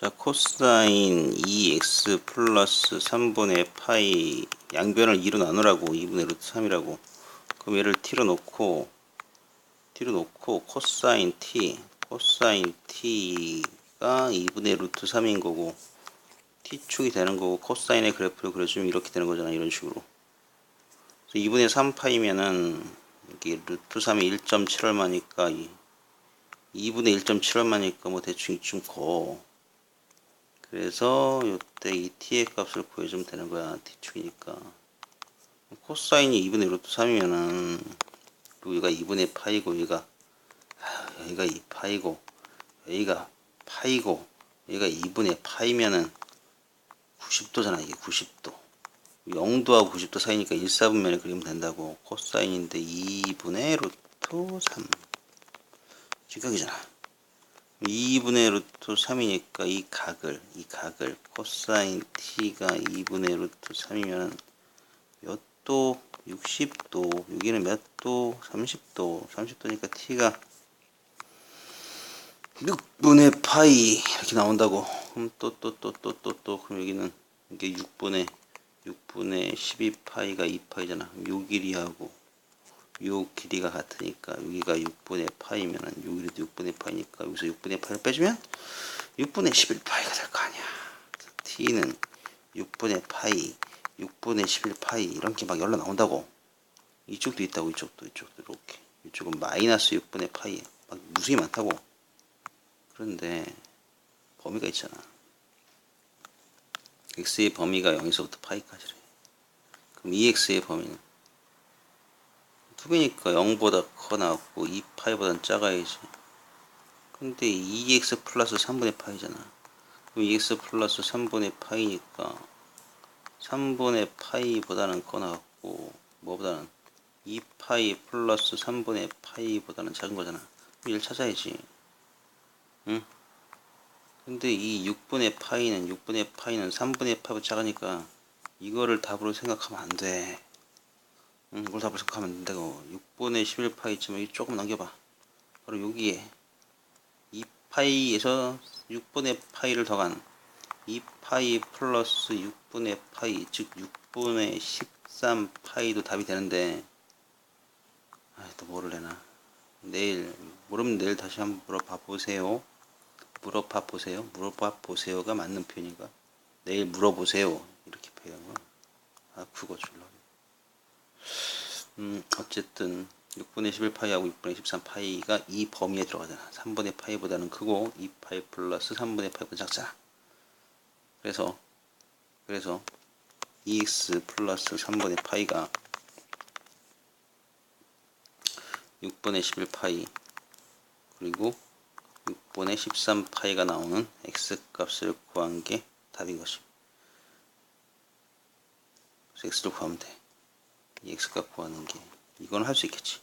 자, 코사인 2x 플러스 3분의 파이 양변을 2로 나누라고 2분의 루트 3이라고. 그럼 얘를 t로 놓고 t로 놓고 코사인 t 코사인 t가 2분의 루트 3인 거고 t축이 되는 거고 코사인의 그래프를 그려주면 이렇게 되는 거잖아 이런 식으로. 그래서 2분의 3파이면은 이게 루트 3이 1.7 얼마니까 이 2분의 1.7 얼마니까 뭐 대충 이쯤 거 그래서 이때 이 t의 값을 구해주면 되는 거야 t축이니까. 코사인이 2분의 루트 3이면은 여기가 2분의 파이고 여기가 아, 여기가 2파이고 여기가 파이고 여기가 2분의 파이면은 90도잖아 이게 90도. 0도하고 90도 사이니까 1, 4분면에 그리면 된다고. 코사인인데 2분의 루트 3 직각이잖아 2분의 루트 3이니까 이 각을 이 각을 코사인 t가 2분의 루트 3이면 몇 도? 60도. 여기는 몇 도? 30도. 30도니까 t가 6분의 파이 이렇게 나온다고. 그럼 또 또 또 또 또 또. 그럼 여기는 이게 6분의 6분의 12파이가 2파이잖아. 요 길이하고 요 길이가 같으니까 여기가 6분의 파이면은 여기도 6분의 파이니까 여기서 6분의 파이를 빼주면 6분의 11 파이가 될 거 아니야. t는 6분의 파이 6분의 11 파이 이렇게 막 열려 나온다고. 이쪽도 있다고 이쪽도 이쪽도 이렇게. 이쪽은 마이너스 6분의 파이. 막 무수히 많다고. 그런데 범위가 있잖아. x의 범위가 0에서부터 파이까지래. 그럼 2x의 범위는 두 배니까 0보다 커 나왔고 2파이보다는 작아야지 근데 2x 플러스 3분의 파이잖아 그럼 2x 플러스 3분의 파이니까 3분의 파이보다는 커 나왔고 뭐보다는 2파이 플러스 3분의 파이보다는 작은 거잖아 그럼 1 찾아야지 응? 근데 이 6분의 파이는 6분의 파이는 3분의 파이보다 작으니까 이거를 답으로 생각하면 안 돼. 응, 이걸 답으로 생각하면 안 된다고. 6분의 11파이쯤에 조금 남겨봐. 바로 여기에 2파이에서 6분의 파이를 더한 2파이 플러스 6분의 파이, 즉 6분의 13파이도 답이 되는데 아, 또 뭐를 내나. 내일, 모르면 내일 다시 한번 물어봐 보세요. 물어봐 보세요. 물어봐 보세요가 맞는 표현인가? 내일 물어보세요. 이렇게 표현하면 아 그거 줄라. 음 어쨌든 6분의 11 파이하고 6분의 13 파이가 이 범위에 들어가잖아. 3분의 파이보다는 크고 2 파이 플러스 3분의 파이보다 작잖아. 그래서 그래서 2x 플러스 3분의 파이가 6분의 11 파이 그리고 6분의 13 파이가 나오는 x값을 구한 게 답인 것입니다. 그래서 x를 구하면 돼. 이 x값 구하는 게 이건 할 수 있겠지.